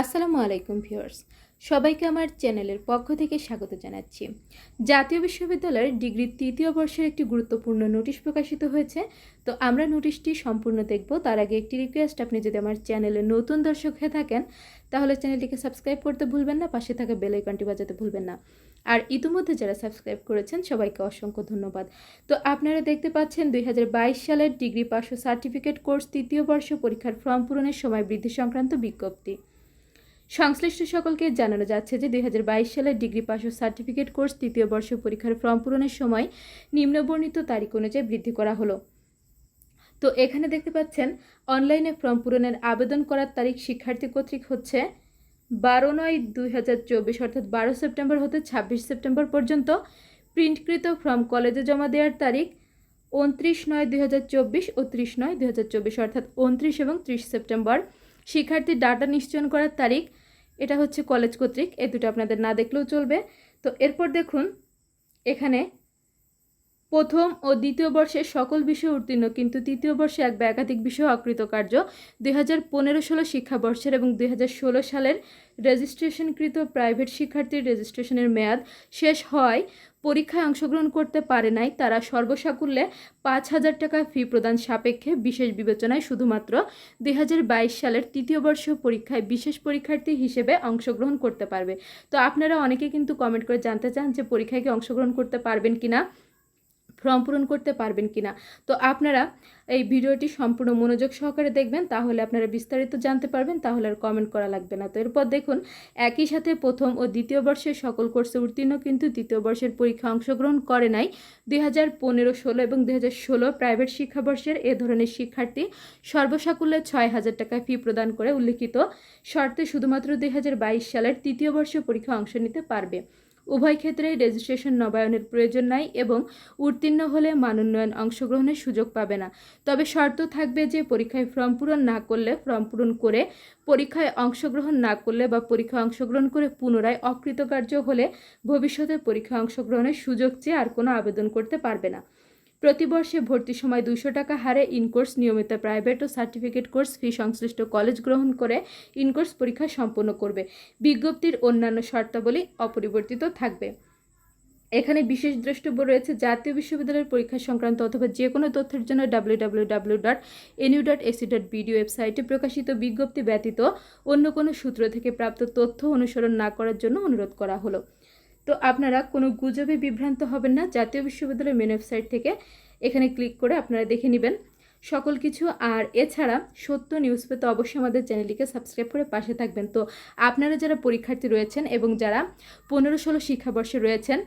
আসসালামু আলাইকুম ভিউয়ার্স। সবাইকে আমার চ্যানেলের পক্ষ থেকে স্বাগত জানাচ্ছি। জাতীয় বিশ্ববিদ্যালয়ের ডিগ্রি তৃতীয় বর্ষের একটি গুরুত্বপূর্ণ নোটিশ প্রকাশিত হয়েছে। তো আমরা নোটিশটি সম্পূর্ণ দেখব। তার আগে একটি রিকোয়েস্ট আপনি যদি আমার চ্যানেলে নতুন দর্শক হয়ে থাকেন, তাহলে চ্যানেলটিকে সাবস্ক্রাইব করতে ভুলবেন না, পাশে থাকা বেল আইকনটি বাজাতে ভুলবেন না। আর ইতিমধ্যে যারা সাবস্ক্রাইব করেছেন, সবাইকে অসংখ্য ধন্যবাদ। তো আপনারা দেখতে পাচ্ছেন, দুই হাজার বাইশ সালের ডিগ্রি পাস ও সার্টিফিকেট কোর্স তৃতীয় বর্ষ পরীক্ষার ফর্ম পূরণের সময় বৃদ্ধি সংক্রান্ত বিজ্ঞপ্তি। সংশ্লিষ্ট সকলকে জানানো যাচ্ছে যে দুই সালের ডিগ্রি পাস ও সার্টিফিকেট কোর্স তৃতীয় বর্ষ পরীক্ষার ফর্ম পূরণের সময় নিম্নবর্ণিত তারিখ অনুযায়ী বৃদ্ধি করা হলো। তো এখানে দেখতে পাচ্ছেন, অনলাইনে ফর্ম পূরণের আবেদন করার তারিখ শিক্ষার্থী কর্তৃক হচ্ছে বারো নয় দুই হাজার চব্বিশ, অর্থাৎ বারো সেপ্টেম্বর হতে ছাব্বিশ সেপ্টেম্বর পর্যন্ত। প্রিন্টকৃত ফর্ম কলেজে জমা দেওয়ার তারিখ উনত্রিশ নয় দুই চব্বিশ ও ত্রিশ নয় দুই চব্বিশ, অর্থাৎ উনত্রিশ এবং ত্রিশ সেপ্টেম্বর। শিক্ষার্থীর ডাটা নিশ্চয়ন করার তারিখ এটা হচ্ছে কলেজ কর্তৃক, এই দুটো আপনাদের না দেখলেও চলবে। তো এরপর দেখুন, এখানে প্রথম ও দ্বিতীয় বর্ষে সকল বিষয় উত্তীর্ণ, কিন্তু তৃতীয় বর্ষে এক বা একাধিক বিষয় অকৃতকার্য। দুই হাজার পনেরো ষোলো শিক্ষাবর্ষের এবং দুই হাজার ষোলো সালের রেজিস্ট্রেশনকৃত প্রাইভেট শিক্ষার্থীর রেজিস্ট্রেশনের মেয়াদ শেষ হয় পরীক্ষায় অংশগ্রহণ করতে পারে নাই। তারা সর্বসাকুল্যে পাঁচ হাজার টাকা ফি প্রদান সাপেক্ষে বিশেষ বিবেচনায় শুধুমাত্র দু হাজার বাইশ সালের তৃতীয় বর্ষ পরীক্ষায় বিশেষ পরীক্ষার্থী হিসেবে অংশগ্রহণ করতে পারবে। তো আপনারা অনেকে কিন্তু কমেন্ট করে জানতে চান যে পরীক্ষায় কি অংশগ্রহণ করতে পারবেন কিনা। ফর্ম পূরণ করতে পারবেন কিনা। তো আপনারা এই ভিডিওটি সম্পূর্ণ মনোযোগ সহকারে দেখবেন, তাহলে আপনারা বিস্তারিত জানতে পারবেন, তাহলে আর কমেন্ট করা লাগবে না। তো এরপর দেখুন, একই সাথে প্রথম ও দ্বিতীয় বর্ষের সকল কোর্সে উত্তীর্ণ কিন্তু দ্বিতীয় বর্ষের পরীক্ষা অংশগ্রহণ করে নাই। দুই হাজার পনেরো, ষোলো এবং দুই হাজার ষোলো প্রাইভেট শিক্ষাবর্ষের এ ধরনের শিক্ষার্থী সর্বসাকুল্যে ছয় হাজার টাকা ফি প্রদান করে উল্লিখিত শর্তে শুধুমাত্র দুই হাজার বাইশ সালের তৃতীয় বর্ষ পরীক্ষা অংশ নিতে পারবে। উভয় ক্ষেত্রে রেজিস্ট্রেশন নবায়নের প্রয়োজন নাই এবং উত্তীর্ণ হলে মানোন্নয়ন অংশগ্রহণের সুযোগ পাবে না। তবে শর্ত থাকবে যে পরীক্ষায় ফর্ম পূরণ না করলে, ফর্ম পূরণ করে পরীক্ষায় অংশগ্রহণ না করলে বা পরীক্ষায় অংশগ্রহণ করে পুনরায় অকৃতকার্য হলে ভবিষ্যতে পরীক্ষায় অংশগ্রহণের সুযোগ চেয়ে আর কোনো আবেদন করতে পারবে না। প্রতি বর্ষে ভর্তির সময় দুশো টাকা হারে ইনকোর্স, নিয়মিত প্রাইভেট ও সার্টিফিকেট কোর্স ফি সংশ্লিষ্ট কলেজ গ্রহণ করে ইনকোর্স পরীক্ষা সম্পন্ন করবে। বিজ্ঞপ্তির অন্যান্য শর্তাবলী অপরিবর্তিত থাকবে। এখানে বিশেষ দ্রষ্টব্য রয়েছে জাতীয় বিশ্ববিদ্যালয়ের পরীক্ষা সংক্রান্ত অথবা যে কোনো তথ্যের জন্য W W W dot dot ওয়েবসাইটে প্রকাশিত বিজ্ঞপ্তি ব্যতীত অন্য কোনো সূত্র থেকে প্রাপ্ত তথ্য অনুসরণ না করার জন্য অনুরোধ করা হলো। তো আপনারা কোনো গুজবে বিভ্রান্ত হবেন না। জাতীয় বিশ্ববিদ্যালয়ের মেন ওয়েবসাইট থেকে এখানে ক্লিক করে আপনারা দেখে নেবেন। সকল কিছু আর এছাড়া সত্য নিউজ পেতে অবশ্যই আমাদের চ্যানেলটিকে সাবস্ক্রাইব করে পাশে থাকবেন। তো আপনারা যারা পরীক্ষার্থী রয়েছেন এবং যারা পনেরো ষোলো শিক্ষাবর্ষে রয়েছেন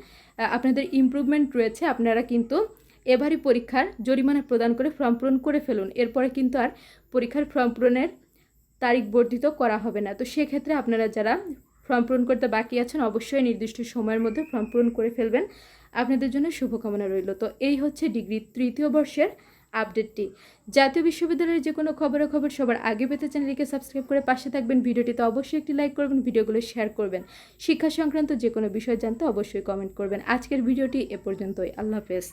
আপনাদের ইমপ্রুভমেন্ট রয়েছে, আপনারা কিন্তু এবারই পরীক্ষার জরিমানা প্রদান করে ফর্ম পূরণ করে ফেলুন। এরপরে কিন্তু আর পরীক্ষার ফর্ম পূরণের তারিখ বর্ধিত করা হবে না। তো সেক্ষেত্রে আপনারা যারা ফর্ম পূরণ করতে বাকি আছেন, অবশ্যই নির্দিষ্ট সময়ের মধ্যে ফর্ম পূরণ করে ফেলবেন। আপনাদের জন্য শুভকামনা রইল। তো এই হচ্ছে ডিগ্রি তৃতীয় বর্ষের আপডেটটি। জাতীয় বিশ্ববিদ্যালয়ের যে কোনো খবরাখবর সবার আগে পেতে চ্যানেলটিকে সাবস্ক্রাইব করে পাশে থাকবেন। ভিডিওটিতে অবশ্যই একটি লাইক করবেন, ভিডিওগুলো শেয়ার করবেন। শিক্ষা সংক্রান্ত যে কোনো বিষয় জানতে অবশ্যই কমেন্ট করবেন। আজকের ভিডিওটি এ পর্যন্তই। আল্লাহ হাফেজ।